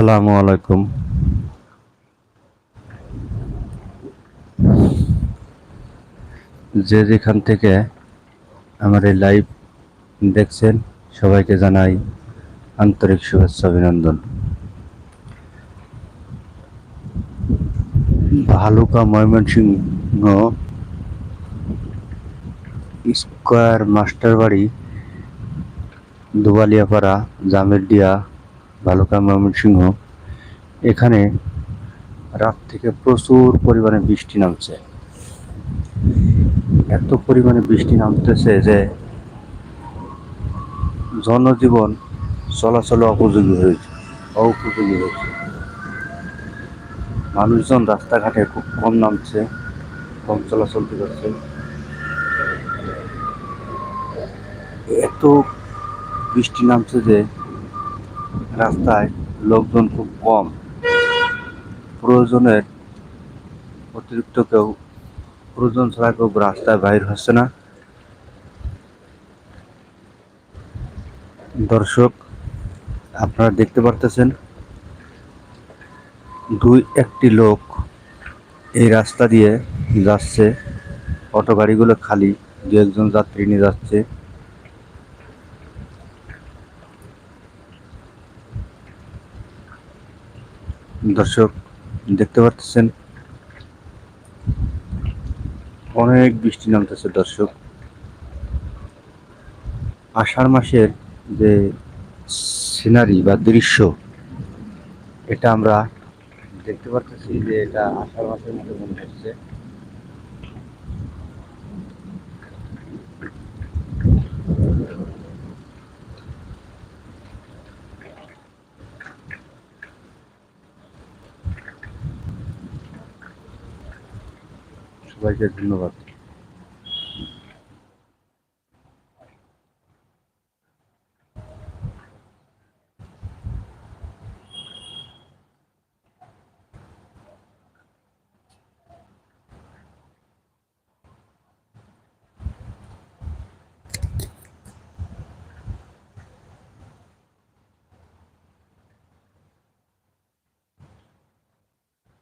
আসসালামু আলাইকুম। যে যেখান থেকে আমার এই লাইভ দেখছেন, সবাইকে জানাই আন্তরিক শুভেচ্ছা, অভিনন্দন। ভালুকা ময়মনসিংহ স্কোয়ার মাস্টার বাড়ি দুবালিয়াপাড়া জামেরডিয়া ভালুকা ময়মনসিংহ এখানে রাত থেকে প্রচুর পরিমাণে বৃষ্টি নামছে। এত পরিমাণে বৃষ্টি নামতেছে যে জনজীবন চলাচলে উপযোগী হয়েছে অউপযোগী হয়েছে। মানুষজন রাস্তাঘাটে খুব কম নামছে, কম চলাচল করছে। এত বৃষ্টি নামছে যে রাস্তায় লোকজন খুব কম। প্রয়োজনের অতিরিক্ত কেউ প্রয়োজন ছাড়া কেউ রাস্তায় বাইর হচ্ছে না। দর্শক, আপনারা দেখতে পারতেছেন দুই একটি লোক এই রাস্তা দিয়ে যাচ্ছে। অটো গাড়িগুলো খালি, দু একজন যাত্রী নিয়ে যাচ্ছে। দর্শক, দেখতে পাচ্ছেন অনেক বৃষ্টি নামতেছে দর্শক। আষাঢ় মাসের যে সিনারি বা দৃশ্য, এটা আমরা দেখতে পাচ্ছি যে এটা আষাঢ় মাসের মধ্যে মনে হচ্ছে। সবাইকে ধন্যবাদ।